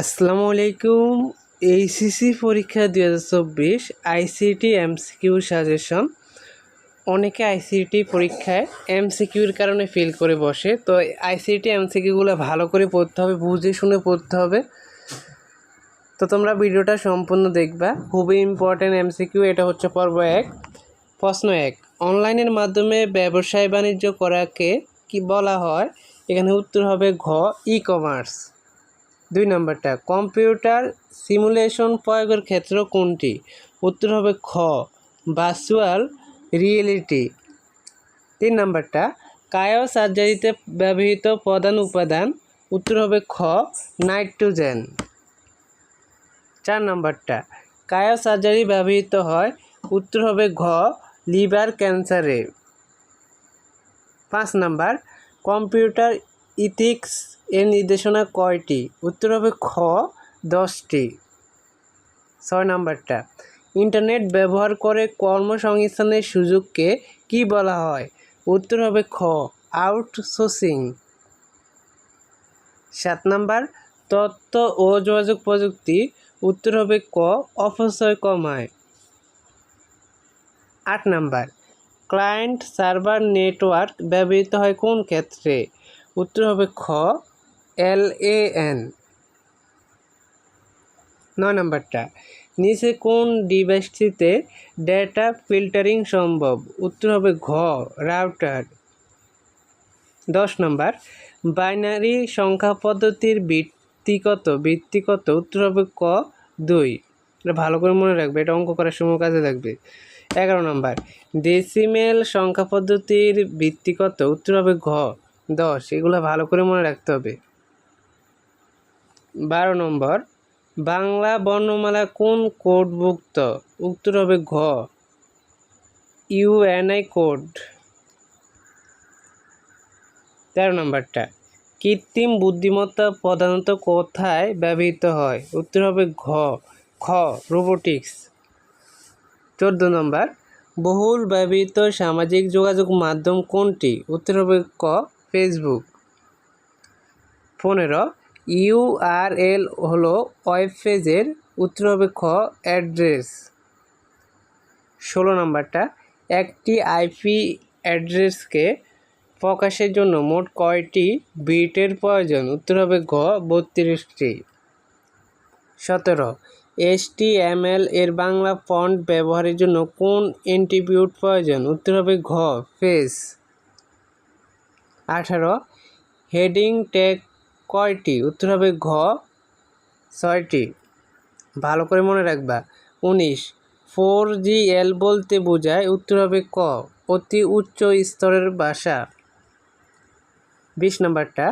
আসসালামু আলাইকুম এইচএসসি পরীক্ষা দুই হাজার চব্বিশ আইসিটি এমসিকিউ সাজেশন। অনেকে আইসিটি পরীক্ষায় এমসিকিউর কারণে ফেল করে বসে, তো আইসিটি এমসিকিউগুলো ভালো করে পড়তে হবে, বুঝে শুনে পড়তে হবে। তো তোমরা ভিডিওটা সম্পূর্ণ দেখবা, খুবই ইম্পর্ট্যান্ট এমসিকিউ এটা হচ্ছে পর্ব এক। প্রশ্ন এক অনলাইনের মাধ্যমে ব্যবসায় বাণিজ্য করাকে কি বলা হয়? এখানে উত্তর হবে ঘ ই কমার্স দুই নম্বরটা, কম্পিউটার সিমুলেশন প্রয়োগের ক্ষেত্র কোনটি? উত্তর হবে খ, ভার্চুয়াল রিয়েলিটি। তিন নম্বরটা কায়ো সার্জারিতে ব্যবহৃত প্রধান উপাদান, উত্তর হবে খ, নাইট্রোজেন। চার নম্বরটা কায়ো সার্জারি ব্যবহৃত হয়, উত্তর হবে ঘ, লিভার ক্যান্সারে। পাঁচ নাম্বার, কম্পিউটার ইথিক্স এর নির্দেশনা কয়টি? উত্তর হবে খ, দশটি। ছয় নাম্বারটা। ইন্টারনেট ব্যবহার করে কর্মসংস্থানের সুযোগকে কি বলা হয়? উত্তর হবে খ, আউটসোর্সিং। সাত নাম্বার তথ্য ও যোগাযোগ প্রযুক্তি। উত্তর হবে ক, অপচয় কমায়। আট নাম্বার, ক্লায়েন্ট সার্ভার নেটওয়ার্ক ব্যবহৃত হয় কোন ক্ষেত্রে? উত্তর হবে খ এল এ এন নয় নম্বরটা। নিচে কোন ডিভাইসটিতে ডেটা ফিল্টারিং সম্ভব? উত্তর হবে ঘ রাউটার দশ নম্বর বাইনারি সংখ্যা পদ্ধতির ভিত্তিগত ভিত্তিগত উত্তর হবে ক, দুই। এটা ভালো করে মনে রাখবে, এটা অঙ্ক করার সময় কাজে লাগবে। এগারো নম্বর ডেসিমেল সংখ্যা পদ্ধতির ভিত্তিগত উত্তর হবে ঘ। দশ, এগুলো ভালো করে মনে রাখতে হবে। বারো নম্বর, বাংলা বর্ণমালা কোন কোডভুক্ত? উত্তর হবে ঘ। Unicode. তেরো নম্বরটা, কৃত্রিম বুদ্ধিমত্তা প্রধানত কোথায় ব্যবহৃত হয়? উত্তর হবে ঘ, খ, রোবোটিক্স। চোদ্দ নম্বর, বহুল ব্যবহৃত সামাজিক যোগাযোগ মাধ্যম কোনটি? উত্তর হবে ক ফেসবুক পনেরো ইউআরএল হলো ওয়েব পেজের উত্তর হবে খ অ্যাড্রেস। ষোলো নম্বরটা, একটি আইপি অ্যাড্রেসকে প্রকাশের জন্য মোট কয়টি বিটের প্রয়োজন? উত্তর হবে ঘ বত্রিশটি সতেরো এসটিএমএল এর বাংলা ফন্ট ব্যবহারের জন্য কোন এন্টিবিউট প্রয়োজন? উত্তর হবে ঘ ফেস। আঠারো। হেডিং ট্যাগ কয়টি? উত্তর হবে ঘ, ছয়টি। ভালো করে মনে রাখবা। উনিশ। ফোর জি এল বলতে বোঝায়, উত্তর হবে ক, অতি উচ্চ স্তরের ভাষা বিশ নাম্বারটা,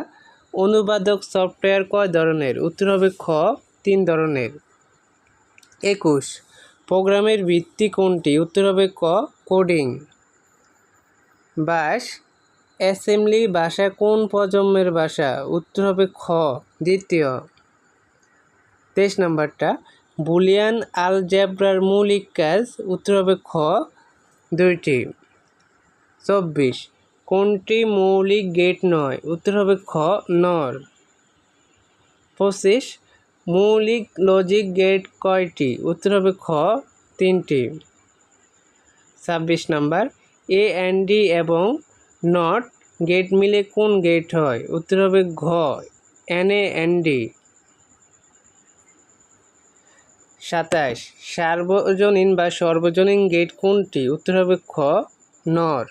অনুবাদক সফটওয়্যার কয় ধরনের? উত্তর হবে খ, তিন ধরনের। একুশ। প্রোগ্রামের ভিত্তি কোনটি? উত্তর হবে ক, কোডিং। বাইশ। অ্যাসেম্বলি ভাষা কোন প্রজন্মের ভাষা? উত্তর হবে খ। দ্বিতীয়, তেইশ নাম্বারটা। বুলিয়ান আলজেব্রার মৌলিক কাজ, উত্তর হবে খ। দুইটি, চব্বিশ, কোনটি মৌলিক গেট নয়? উত্তর হবে খ, নর। পঁচিশ, মৌলিক লজিক গেট কয়টি? উত্তর হবে খ, তিনটি। ছাব্বিশ নাম্বার, এ এন ডি এবং নট গেট মিলে কোন গেট হয়? উত্তর হবে ঘ। N A N D. সাতাশ। সার্বজনীন বা সর্বজনীন গেট কোনটি? উত্তর হবে খ, নর।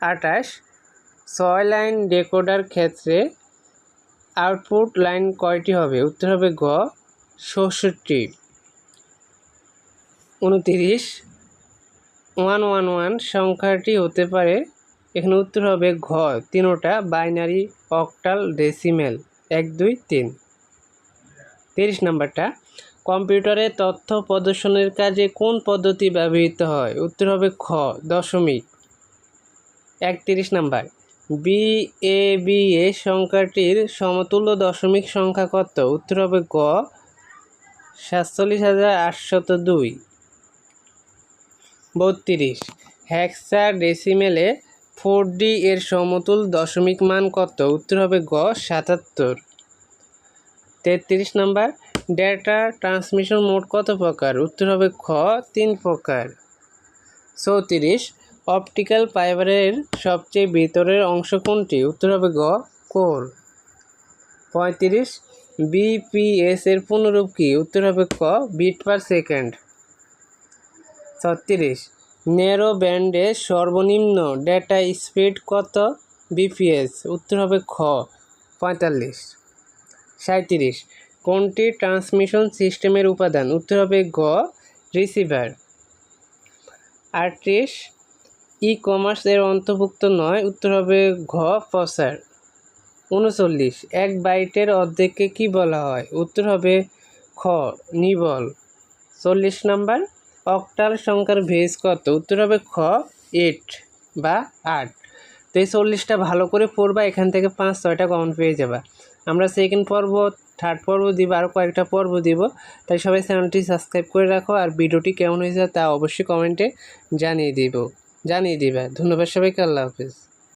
আঠাশ। ছয় লাইন ডেকোডার ক্ষেত্রে আউটপুট লাইন কয়টি হবে? উত্তর হবে গ ষষট্টি উনতিরিশ। ওয়ান ওয়ান ওয়ান সংখ্যাটি হতে পারে, এখানে উত্তর হবে ঘ, তিনোটা বাইনারি অকটাল ডেসিমেল, এক, দুই, তিন। তিরিশ নাম্বারটা, কম্পিউটারে তথ্য প্রদর্শনের কাজে কোন পদ্ধতি ব্যবহৃত হয়? উত্তর হবে খ, দশমিক। একত্রিশ number, B A B A সংখ্যাটির সমতুল্য দশমিক সংখ্যা কত? উত্তর হবে গ, সাতচল্লিশ হাজার আটশত দুই। বত্রিশ। হ্যাক্সা ডেসিমেলে ফোর ডি এর সমতুল দশমিক মান কত? উত্তর হবে গ, সাতাত্তর। তেত্রিশ নাম্বার, ডেটা ট্রান্সমিশন মোড কত প্রকার? উত্তর হবে খ, তিন প্রকার। চৌত্রিশ, অপটিক্যাল ফাইবারের সবচেয়ে ভিতরের অংশ কোনটি? উত্তর হবে গ, কোর। পঁয়ত্রিশ, বিপিএস এর পুনরূপ কি? উত্তর হবে ক, বিট পার সেকেন্ড। ছত্রিশ। ন্যারো ব্যান্ডে সর্বনিম্ন ডেটা স্পিড কত বিপিএস উত্তর হবে খ, পঁয়তাল্লিশ। সাঁত্রিশ কোনটি ট্রান্সমিশন সিস্টেমের উপাদান? উত্তর হবে গ রিসিভার আটত্রিশ। ই কমার্স এর অন্তর্ভুক্ত নয়, উত্তর হবে ঘ, প্রসার। উনচল্লিশ। এক বাইটের অর্ধেককে কি বলা হয়? উত্তর হবে খ, নিবল। চল্লিশ নাম্বার। অক্টাল সংখ্যার ভেজ কত? উত্তর হবে খ এইট বা আট। তো এই চল্লিশটা ভালো করে পড়বা, এখান থেকে পাঁচ, ছয়টা কমন পেয়ে যাবা। আমরা সেকেন্ড পর্ব থার্ড পর্ব দিব আরও কয়েকটা পর্ব দিব। তাই সবাই চ্যানেলটি সাবস্ক্রাইব করে রাখো, আর ভিডিওটি কেমন হয়েছে তা অবশ্যই কমেন্টে জানিয়ে দিব। জানিয়ে দিবা। ধন্যবাদ সবাইকে, আল্লাহ হাফিজ।